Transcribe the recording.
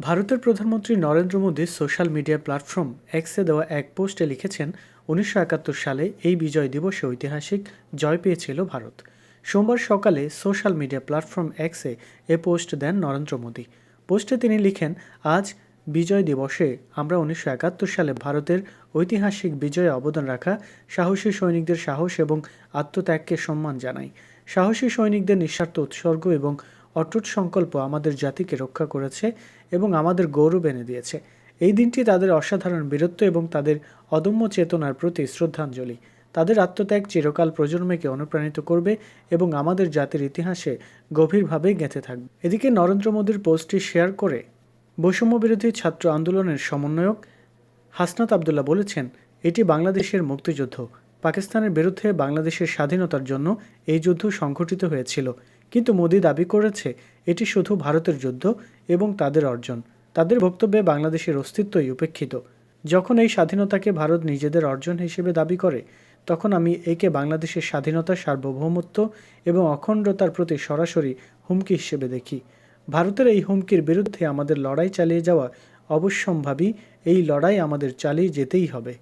ভারতের প্রধানমন্ত্রী Narendra Modi social media platform এক্সে দেওয়া এক পোস্টে লিখেছেন, উনিশশো একাত্তর সালে এই বিজয় দিবসে ঐতিহাসিক জয় পেয়েছিল ভারত। সোমবার সকালে সোশ্যাল মিডিয়া প্ল্যাটফর্ম এক্সে এ পোস্ট দেন নরেন্দ্র মোদী। পোস্টে তিনি লিখেন, আজ বিজয় দিবসে আমরা উনিশশো একাত্তর সালে ভারতের ঐতিহাসিক বিজয়ে অবদান রাখা, সাহসী সৈনিকদের সাহস এবং আত্মত্যাগকে সম্মান জানাই। সাহসী সৈনিকদের নিঃস্বার্থ উৎসর্গ এবং অটুট সংকল্প আমাদের জাতিকে রক্ষা করেছে এবং আমাদের গৌরব এনে দিয়েছে। এই দিনটি তাদের অসাধারণ বীরত্ব এবং তাদের অদম্য চেতনার প্রতি শ্রদ্ধাঞ্জলি। তাদের আত্মত্যাগ চিরকাল প্রজন্মকে অনুপ্রাণিত করবে এবং আমাদের জাতির ইতিহাসে গভীরভাবে গেঁথে থাকবে। এদিকে নরেন্দ্র মোদীর পোস্টটি শেয়ার করে, বৈষম্য বিরোধী ছাত্র আন্দোলনের সমন্বয়ক হাসনাত আবদুল্লাহ বলেছেন, এটি বাংলাদেশের মুক্তিযুদ্ধ। পাকিস্তানের বিরুদ্ধে বাংলাদেশের স্বাধীনতার জন্য এই যুদ্ধ সংঘটিত হয়েছিল। কিন্তু মোদি দাবি করেছে, এটি শুধু ভারতের যুদ্ধ এবং তাদের অর্জন। তাদের বক্তব্যে বাংলাদেশের অস্তিত্বই উপেক্ষিত। যখন এই স্বাধীনতাকে ভারত নিজেদের অর্জন হিসেবে দাবি করে, তখন আমি একে বাংলাদেশের স্বাধীনতা সার্বভৌমত্ব এবং অখণ্ডতার প্রতি সরাসরি হুমকি হিসেবে দেখি। ভারতের এই হুমকির বিরুদ্ধে আমাদের লড়াই চালিয়ে যাওয়া অবশ্যম্ভাবী, এই লড়াই আমাদের চালিয়ে যেতেই হবে।